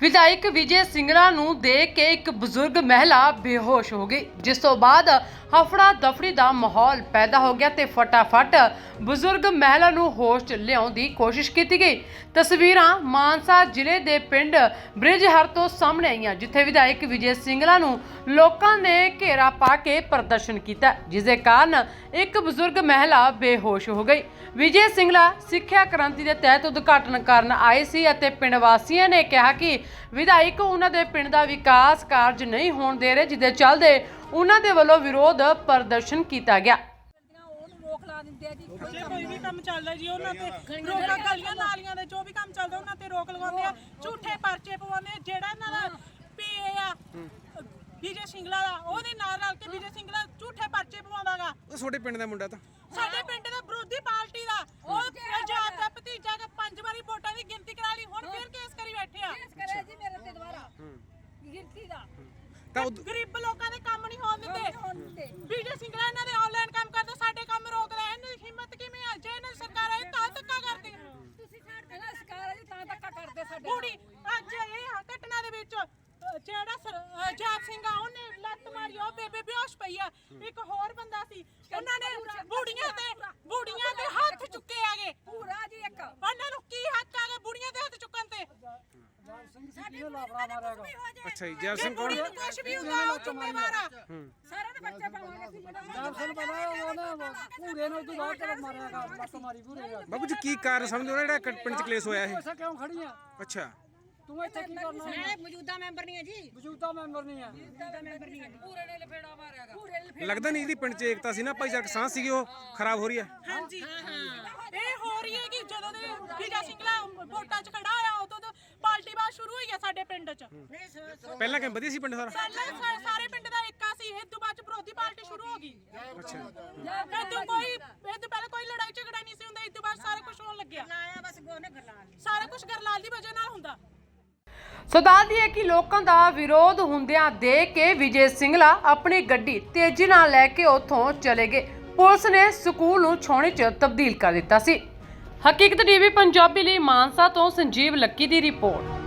ਵਿਧਾਇਕ ਵਿਜੇ ਸਿੰਗਲਾ ਨੂੰ ਦੇਖ ਕੇ ਇੱਕ ਬਜ਼ੁਰਗ ਮਹਿਲਾ ਬੇਹੋਸ਼ ਹੋ ਗਈ, ਜਿਸ ਤੋਂ ਬਾਅਦ ਹਫੜਾ ਦਫੜੀ ਦਾ ਮਾਹੌਲ ਪੈਦਾ ਹੋ ਗਿਆ ਤੇ ਫਟਾਫਟ ਬਜ਼ੁਰਗ ਮਹਿਲਾ ਨੂੰ ਹੋਸ਼ 'ਚ ਲਿਆਉਣ ਦੀ ਕੋਸ਼ਿਸ਼ ਕੀਤੀ ਗਈ। ਤਸਵੀਰਾਂ ਮਾਨਸਾ ਜ਼ਿਲ੍ਹੇ ਦੇ ਪਿੰਡ ਬ੍ਰਿਜਹਰ ਤੋਂ ਸਾਹਮਣੇ ਆਈਆਂ, ਜਿੱਥੇ ਵਿਧਾਇਕ ਵਿਜੇ ਸਿੰਗਲਾ ਨੂੰ ਲੋਕਾਂ ਨੇ ਘੇਰਾ ਪਾ ਕੇ ਪ੍ਰਦਰਸ਼ਨ ਕੀਤਾ ਜਿਸ ਦੇ ਕਾਰਨ ਇੱਕ ਬਜ਼ੁਰਗ ਮਹਿਲਾ ਬੇਹੋਸ਼ ਹੋ ਗਈ। ਵਿਜੇ ਸਿੰਗਲਾ ਸਿੱਖਿਆ ਕ੍ਰਾਂਤੀ ਦੇ ਤਹਿਤ ਉਦਘਾਟਨ ਕਰਨ ਆਏ ਸੀ ਅਤੇ ਪਿੰਡ ਵਾਸੀਆਂ ਨੇ ਕਿਹਾ ਕਿ ਵਿਧਾਇਕ ਉਹਨਾਂ ਦੇ ਪਿੰਡ ਦਾ ਵਿਕਾਸ ਕਾਰਜ ਨਹੀਂ ਹੋਣ ਦੇ ਰਹੇ ਜਿਹਦੇ ਚੱਲਦੇ ਉਹਨਾਂ ਦੇ ਵੱਲੋਂ ਵਿਰੋਧ ਪ੍ਰਦਰਸ਼ਨ ਕੀਤਾ ਗਿਆ। ਉਹਨੂੰ ਰੋਕ ਲਾ ਦਿੰਦੇ ਆ ਜੀ ਕੋਈ ਜੇ ਕੋਈ ਵੀ ਕੰਮ ਚੱਲਦਾ ਜੀ ਉਹਨਾਂ ਤੇ ਰੋਕਾਂ ਗਲੀਆਂ ਨਾਲੀਆਂ ਦੇ ਜੋ ਵੀ ਕੰਮ ਚੱਲਦਾ ਉਹਨਾਂ ਤੇ ਰੋਕ ਲਗਾਉਂਦੇ ਆ ਝੂਠੇ ਪਰਚੇ ਪਵਾਉਂਦੇ ਆ ਜਿਹੜਾ ਇਹਨਾਂ ਦਾ ਪੀਏ ਆ ਵਿਜੇ ਸਿੰਗਲਾ ਦਾ ਉਹਦੇ ਨਾਲ ਰਲ ਕੇ ਵਿਜੇ ਸਿੰਗਲਾ ਝੂਠੇ ਪਰਚੇ ਪਵਾਉਂਦਾਗਾ। ਉਹ ਤੁਹਾਡੇ ਪਿੰਡ ਦਾ ਮੁੰਡਾ ਤਾਂ? ਸਾਡੇ ਪਿੰਡ ਦਾ ਵਿਰੋਧੀ ਪਾਰਟੀ ਦਾ ਉਹ ਪੰਜਾਬ ਦਾ ਭਤੀਜਾ ਦਾ ਪੰਜ ਵਾਰੀ ਵੋਟਾਂ ਦੀ ਗਿਣਤੀ ਕਰਾ ਲਈ ਹੁਣ ਫਿਰ ਕੇਸ ਕਰੀ ਬੈਠੇ ਆ ਕੇਸ ਕਰਿਆ ਜੀ ਮੇਰੇ ਤੇ ਦੁਬਾਰਾ ਗਿਰਤੀ ਦਾ। ਤਾਂ ਉਦ- ਗਰੀਬ ਲੋਕਾਂ ਦੇ ਕੰਮ ਨਹੀਂ ਹੋਣ ਦਿੰਦੇ। ਵਿਜੇ ਸਿੰਗਲਾ ਇਹਨਾਂ ਦੇ ਆਨਲਾਈਨ ਕੰਮ ਕਰਦੇ ਸਾਡੇ ਕੰਮ ਰੋਕਦਾ ਇਹਨਾਂ ਦੀ ਹਿੰਮਤ ਕਿਵੇਂ ਆ? ਜੇ ਇਹਨਾਂ ਦੀ ਸਰਕਾਰ ਆਏ ਤਾਂ ਧੱਕਾ ਕਰਦੀ। ਤੁਸੀਂ ਛੱਡ ਦੇਣਾ ਸਰਕਾਰ ਜੀ ਤਾਂ ਧੱਕਾ ਕਰਦੇ ਸਾਡੇ ਨਾਲ। ਬੁੜੀ ਅੱਜ ਇਹ ਘਟਨਾ ਦੇ ਵਿੱਚ ਅ, ਜਿਹੜਾ ਸਰ- ਅ, ਜਾਪ ਸਿੰਘ ਆ ਉਹਨੇ ਲੱਤ ਮਾਰੀ ਉਹ ਬੇਬੇ ਬੇਹੋਸ਼ ਪਈ ਆ। ਇੱਕ ਹੋਰ ਬੰਦਾ ਸੀ ਉਹਨਾਂ ਨੇ ਬੁੜੀਆਂ ਤੇ ਬੁੜੀਆਂ ਦੇ ਹੱਥ ਚੁੱਕੇ ਆਗੇ ਪੂਰਾ ਜੀ ਇੱਕ ਉਹਨਾਂ ਨੂੰ ਕੀ ਹੱਕ ਆਗੇ ਬੁੜੀਆਂ ਦੇ ਹੱਥ ਚੁੱਕਣ ਤੇ ਅੱਛਾ ਜੀ ਜੇ ਸਿੰਘ ਕੌਣ ਕੁਝ ਵੀ ਹੁੰਦਾ ਉਹ ਜ਼ਿੰਮੇਵਾਰ ਆ। ਸਾਰਿਆਂ ਦੇ ਬੱਚੇ ਪਾਵਾਂਗੇ ਅਸੀਂ ਜਿਹੜਾ ਸਾਨੂੰ ਪਤਾ ਉਹਨੇ ਪੂਰੇ ਨੂੰ ਤੂੰ ਬਾਹਰ ਚਲ ਮਾਰਿਆਗਾ ਲੱਤ ਮਾਰੀ ਪੂਰੇ ਨਾਲ। ਬਾਬੂ ਜੀ ਕੀ ਕਾਰਨ ਸਮਝੋ ਨਾ ਜਿਹੜਾ ਪਿੰਡ ਚ ਕਲੇਸ਼ ਹੋਇਆ ਇਹ ਇੱਥੇ ਕਿਉਂ ਖੜੀ ਆ? ਅੱਛਾ। ਤੂੰ ਇੱਥੇ ਕੀ ਕਰਨਾ? ਮੈਂ ਮੌਜੂਦਾ ਮੈਂਬਰ ਨਹੀਂ ਹੈ ਜੀ। ਮੌਜੂਦਾ ਮੈਂਬਰ ਨਹੀਂ ਆ। ਮੌਜੂਦਾ ਮੈਂਬਰ ਨਹੀਂ ਹੈ। ਪੂਰੇ ਨੇ ਲਫੇੜਾ ਮਾਰਿਆਗਾ ਪੂਰੇ ਨੇ ਲੱਗਦਾ ਨਹੀਂ ਜਿਹੜੀ ਪਿੰਡ ਚ ਏਕਤਾ ਸੀ ਨਾ? ਭਾਈਚਾਰਕ ਸਾਂਝ ਸੀਗੀ ਉਹ ਖਰਾਬ ਹੋ ਰਹੀ ਹੈ। ਹਾਂਜੀ। ਇਹ ਹੋ ਰਹੀ ਹੈ ਕਿ ਜਦੋਂ ਦੇ ਵਿਜਾ ਸਿੰਘਲਾ ਵੋਟਾਂ 'ਚ ਖੜਾ ਹੋਇਆ ਉਦੋਂ ਤੋਂ ਪਾਰਟੀ ਬਾਤ ਸ਼ੁਰੂ ਹੋਈ ਆ ਸਾਡੇ ਪਿੰਡ 'ਚ ਪਹਿਲਾਂ ਕਿਵੇਂ? ਵਧੀਆ ਸੀ ਪਿੰਡ ਸਾਰਾ? ਪਹਿਲਾਂ ਸਾਰੇ ਪਿੰਡ ਦਾ ਇੱਕਾ ਸੀ। ਇਹ ਤੋਂ ਬਾਅਦ 'ਚ ਵਿਰੋਧੀ ਪਾਰਟੀ ਸ਼ੁਰੂ ਹੋ ਗਈ। ਅੱਛਾ। ਇਹ ਤੋਂ ਕੋਈ ਇਹ ਤੋਂ ਪਹਿਲਾਂ ਕੋਈ ਲੜਾਈ ਝਗੜਾ ਨਹੀਂ ਸੀ ਹੁੰਦਾ। ਇਹ ਤੋਂ ਬਾਅਦ ਸਾਰਾ ਕੁਝ ਹੋਣ ਲੱਗਿਆ। ਆਇਆ ਬਸ ਗੋਨੇ ਗਰਲਾਲ ਸਾਰਾ ਕੁਝ ਗਰਲਾਲ ਦੀ ਵਜ੍ਹਾ ਨਾਲ ਹੁੰਦਾ। ਸੋ ਦੱਸਦੀ ਹੈ ਕਿ ਲੋਕਾਂ ਦਾ ਵਿਰੋਧ ਹੁੰਦਿਆਂ ਦੇਖ ਕੇ ਵਿਜੇ ਸਿੰਗਲਾ ਆਪਣੀ ਗੱਡੀ ਤੇਜ਼ੀ ਨਾਲ ਲੈ ਕੇ ਉੱਥੋਂ ਚਲੇ ਗਏ। ਪੁਲਿਸ ਨੇ ਸਕੂਲ ਨੂੰ ਛਾਉਣੀ 'ਚ ਤਬਦੀਲ ਕਰ ਦਿੱਤਾ ਸੀ। ਹਕੀਕਤ ਟੀਵੀ ਪੰਜਾਬੀ ਲਈ ਮਾਨਸਾ ਤੋਂ ਸੰਜੀਵ ਲੱਕੀ ਦੀ ਰਿਪੋਰਟ।